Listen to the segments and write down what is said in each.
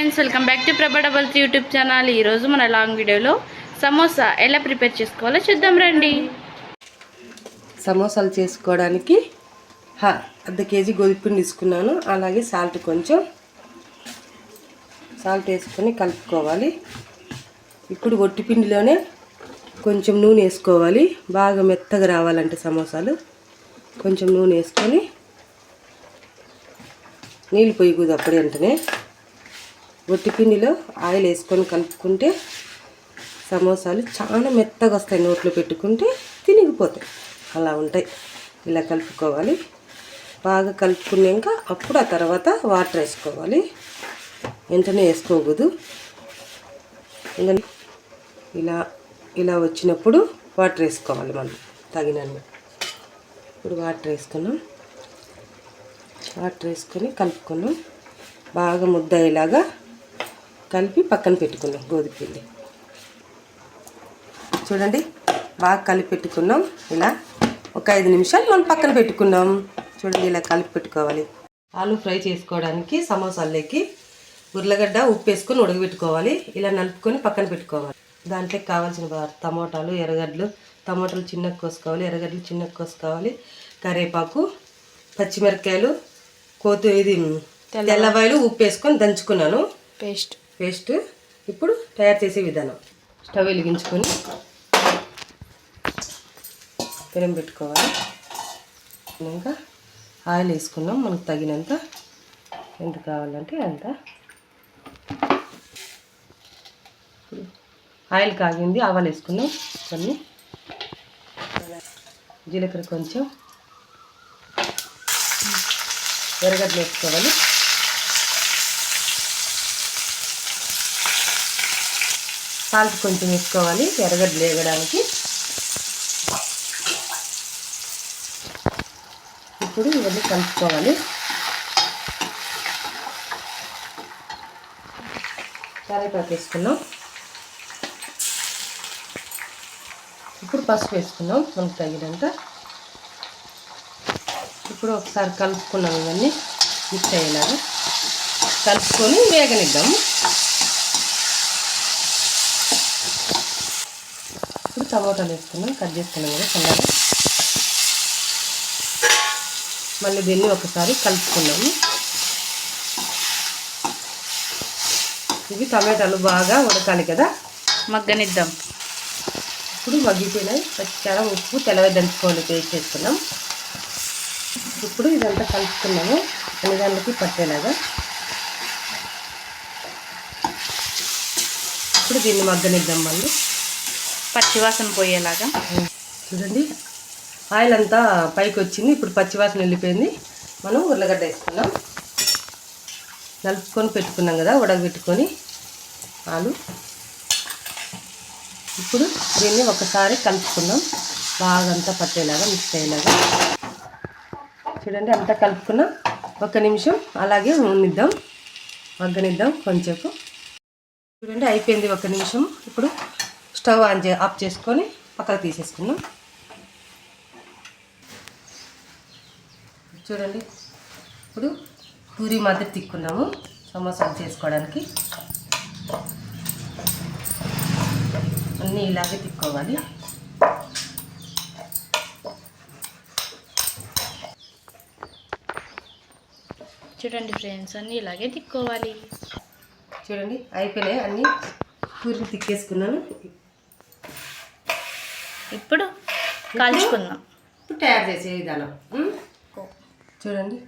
Friends welcome back to Prabha doubles YouTube channel. ఈరోజు మన long వీడియోలో సమోసా ఎలా ప్రిపేర్ చేసుకోవాలో చూద్దాం రండి. సమోసాలు చేసుకోవడానికి అర్ధ కేజీ గోధుమపిండి తీసుకున్నాను. అలాగే సాల్ట్ కొంచెం. సాల్ట్ వేసుకొని కలుపుకోవాలి. ఇప్పుడు ఒట్టి పిండిలోనే కొంచెం నూనె వేసుకోవాలి. బాగా మెత్తగా రావాలంటే సమోసాలు. కొంచెం నూనె వేసుకొని నీళ్ళు పొయ్యకూడదు అప్పుడే వెంటనే ఒట్టి పిండిలో ఆయిల్ వేసుకొని కలుపుకుంటే సమోసాలు చాలా మెత్తగా వస్తాయి. నోట్లో పెట్టుకుంటే తినిగిపోతాయి. అలా ఉంటాయి. ఇలా కలుపుకోవాలి. బాగా కలుపుకున్నాక అప్పుడు ఆ తర్వాత వాటర్ వేసుకోవాలి. వెంటనే వేసుకోకూడదు. ఇంకా ఇలా ఇలా వచ్చినప్పుడు వాటర్ వేసుకోవాలి మనం. తగినన్ని. ఇప్పుడు వాటర్ వేసుకున్నాం. వాటర్ వేసుకొని కలుపుకున్నాం. బాగా ముద్ద అయ్యేలాగా కలిపి పక్కన పెట్టుకున్నాం గోధుమ పిండి. చూడండి బాగా కలిపి పెట్టుకున్నాం. ఇలా ఒక ఐదు నిమిషాలు మనం పక్కన పెట్టుకున్నాం. చూడండి ఇలా కలిపి పెట్టుకోవాలి. ఆలు ఫ్రై చేసుకోవడానికి సమోసాల్లోకి ఉర్లగడ్డ ఉప్పు వేసుకొని ఉడకబెట్టుకోవాలి. ఇలా నలుపుకొని పక్కన పెట్టుకోవాలి. దాంట్లోకి కావాల్సిన టమోటాలు ఎర్రగడ్డలు టమోటాలు చిన్నగా కోసుకోవాలి ఎర్రగడ్డలు చిన్నగా కోసుకోవాలి కరివేపాకు పచ్చిమిరపకాయలు కోతు ఇది తెల్లవాయలు ఉప్పు వేసుకొని దంచుకున్నాను. పేస్ట్. పేస్ట్ ఇప్పుడు తయారు చేసే విధానం. స్టవ్ వెలిగించుకొని పెనం పెట్టుకోవాలి. ఇంకా ఆయిల్ వేసుకున్నాం. మనకు తగినంత ఎంత కావాలంటే అంత. ఆయిల్ కాగింది ఆవాలు వేసుకున్నాం. కొన్ని జీలకర్ర కొంచెం ఎర్రగడ్డలు వేసుకోవాలి. సాల్ట్ కొంచెం వేసుకోవాలి ఎర్రగడ్డలు వేగడానికి ఇప్పుడు ఇవన్నీ కలుపుకోవాలి. కరేపాకు వేసుకున్నాం. ఇప్పుడు పసుపు వేసుకున్నాం మనకు తగినంత. ఇప్పుడు ఒకసారి కలుపుకున్నాం ఇవన్నీ మిక్స్ అయ్యేలాగా. కలుపుకొని వేగనిద్దాము టమాటాలు వేసుకున్నాం కట్ చేసుకున్నాం కదా సన్నగా మళ్ళీ దీన్ని ఒకసారి కలుపుకున్నాము. ఇవి టమాటాలు బాగా ఉడకాలి కదా. మగ్గనిద్దాం. ఇప్పుడు మగ్గిపోయినాయి పచ్చికారం ఉప్పు తెల్లవి దంచుకోవాలి పేస్ట్ చేసుకున్నాం. ఇప్పుడు ఇదంతా కలుపుకున్నాము. అన్ని దానికి పట్టేలాగా. ఇప్పుడు దీన్ని మగ్గనిద్దాం మళ్ళీ. పచ్చివాసన పోయేలాగా. చూడండి ఆయిల్ అంతా పైకి వచ్చింది ఇప్పుడు పచ్చివాసన వెళ్ళిపోయింది. మనం ఉర్లగడ్డ వేసుకున్నాం నలుపుకొని పెట్టుకున్నాం కదా ఉడకబెట్టుకొని ఆలు. ఇప్పుడు దీన్ని ఒకసారి కలుపుకున్నాం బాగా అంతా పట్టేలాగా మిక్స్ అయ్యేలాగా. చూడండి అంతా కలుపుకున్నాం. ఒక నిమిషం అలాగే ఉన్నిద్దాం మగ్గనిద్దాం కొంచెంసేపు. చూడండి అయిపోయింది ఒక నిమిషం. ఇప్పుడు స్టవ్ ఆన్ చే ఆఫ్ చేసుకొని పక్కకు తీసేసుకుందాం. చూడండి. ఇప్పుడు పూరి మాదిరి తిక్కున్నాము సమోసాలు చేసుకోవడానికి. అన్నీ ఇలాగే తిక్కోవాలి. చూడండి ఫ్రెండ్స్ అన్నీ ఇలాగే తిక్కోవాలి. చూడండి అయిపోయినాయి అన్నీ. పూరి తిక్కేసుకున్నాను. ఇప్పుడు కాల్చుకుందాం. ఇప్పుడు తయారు చేసే విధానం. చూడండి.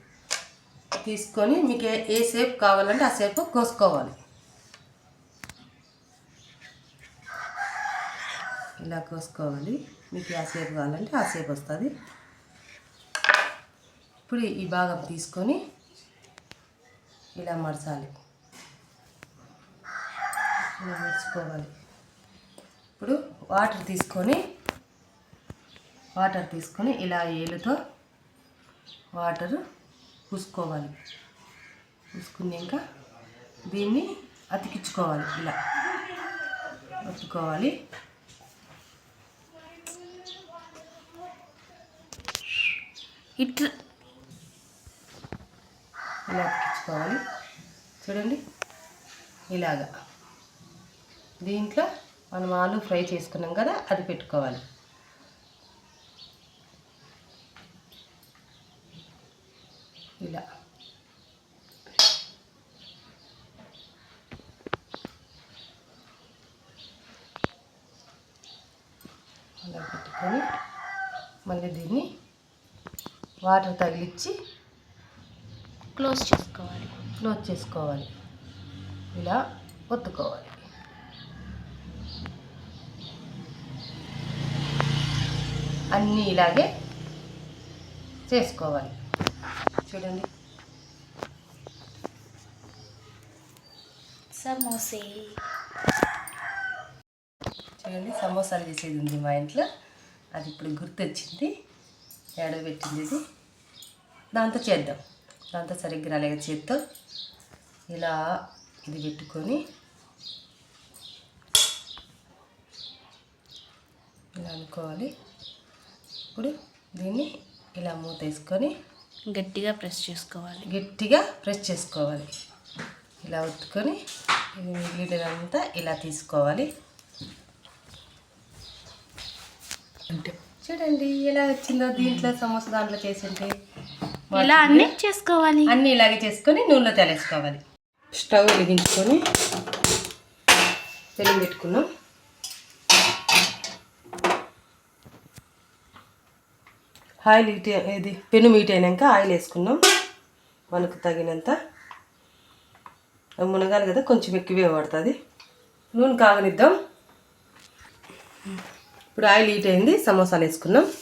తీసుకొని మీకు ఏ షేప్ కావాలంటే ఆ షేప్ కోసుకోవాలి. ఇలా కోసుకోవాలి. మీకు ఆ షేప్ కావాలంటే ఆ షేప్ వస్తుంది. ఇప్పుడు ఈ భాగం తీసుకొని ఇలా మడచాలి ఇలా మర్చుకోవాలి ఇప్పుడు వాటర్ తీసుకొని వాటర్ తీసుకొని ఇలా ఏలుతో వాటర్ పూసుకోవాలి. పూసుకున్నాక దీన్ని అతికించుకోవాలి. ఇలా అతుకోవాలి ఇట్లా ఇలా అతికించుకోవాలి. చూడండి. ఇలాగా. దీంట్లో మనం ఆలు ఫ్రై చేసుకున్నాం కదా అది పెట్టుకోవాలి. ఇలా అలా పెట్టుకొని మళ్ళీ దీన్ని వాటర్ తగిలిచ్చి క్లోజ్ చేసుకోవాలి. క్లోజ్ చేసుకోవాలి. ఇలా ఒత్తుకోవాలి అన్నీ ఇలాగే చేసుకోవాలి చూడండి. సమోసే. చూడండి సమోసాలు చేసేది ఉంది మా ఇంట్లో. అది ఇప్పుడు గుర్తొచ్చింది. ఏడ పెట్టింది ఇది. దాంతో చేద్దాం. దాంతో సరిగ్గా రాలేక చేత్తో ఇలా ఇది పెట్టుకొని ఇలా అనుకోవాలి. ఇప్పుడు దీన్ని ఇలా మూత వేసుకొని గట్టిగా ప్రెస్ చేసుకోవాలి. గట్టిగా ప్రెస్ చేసుకోవాలి. ఇలా ఒత్తుకొని ఇది మిగిలినదంతా ఇలా తీసుకోవాలి. అంటే చూడండి ఎలా వచ్చిందో దీంట్లో సమోసా దాంట్లో చేసింటే. ఇలా అన్నీ చేసుకోవాలి. అన్నీ ఇలాగే చేసుకొని నూనెలో తెలేసుకోవాలి. స్టవ్ వెలిగించుకొని పెరుగు పెట్టుకున్నాం. ఆయిల్ హీట్ ఇది పెను మీట్ అయినాక ఆయిల్ వేసుకున్నాం. మనకు తగినంత. మునగాలి కదా కొంచెం ఎక్కువే పడుతుంది. నూనె కాగనిద్దాం. ఇప్పుడు ఆయిల్ హీట్ అయింది సమోసాలు వేసుకున్నాం.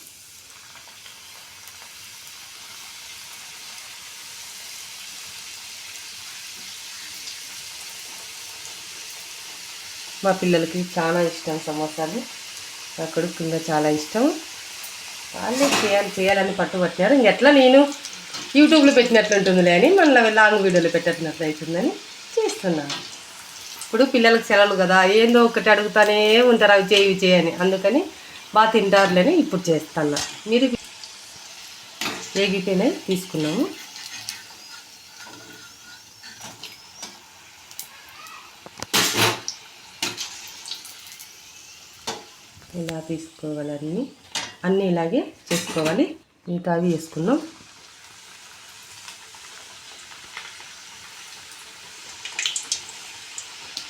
మా పిల్లలకి చాలా ఇష్టం సమోసాలు. నా కొడుకు ఇంకా చాలా ఇష్టం. వాళ్ళే చేయాలి చేయాలని పట్టుబట్టారు. ఇంకెట్లా నేను యూట్యూబ్లో పెట్టినట్లుంటుందిలే అని మళ్ళీ లాంగ్ వీడియోలో పెట్టినట్లు అవుతుందని చేస్తున్నాను. ఇప్పుడు పిల్లలకు సెలవులు కదా ఏందో ఒకటి అడుగుతానే ఉంటారు అవి చేయి ఇవి చేయని అందుకని బాగా తింటారులేని ఇప్పుడు చేస్తాను. మీరు ఏగిపోయినాయి తీసుకున్నాము. ఇలా తీసుకోవాలన్నీ. అన్నీ ఇలాగే చేసుకోవాలి. మిగతా అవి వేసుకున్నాం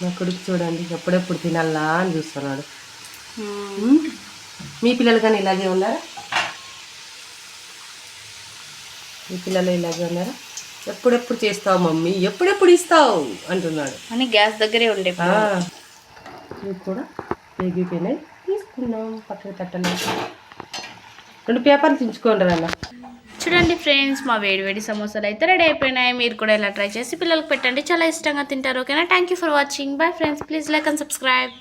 నా కొడుకు చూడండి ఎప్పుడెప్పుడు తినాలా అని చూస్తున్నాడు. మీ పిల్లలు కానీ ఇలాగే ఉన్నారా? మీ పిల్లలు ఇలాగే ఉన్నారా? ఎప్పుడెప్పుడు చేస్తావు మమ్మీ? ఎప్పుడెప్పుడు ఇస్తావు? అంటున్నాడు. అని గ్యాస్ దగ్గరే ఉండే ఇవి కూడా వేగిపోయినాయి. తీసుకున్నాం పక్కన తట్టలు రెండు పేపర్లు తుంచుకోండి అన్న చూడండి ఫ్రెండ్స్ మా వేడి వేడి సమోసాలు అయితే రెడీ అయిపోయినాయి. మీరు కూడా ఇలా ట్రై చేసి పిల్లలకు పెట్టండి. చాలా ఇష్టంగా తింటారు ఓకేనా? Thank you for watching bye friends please like and subscribe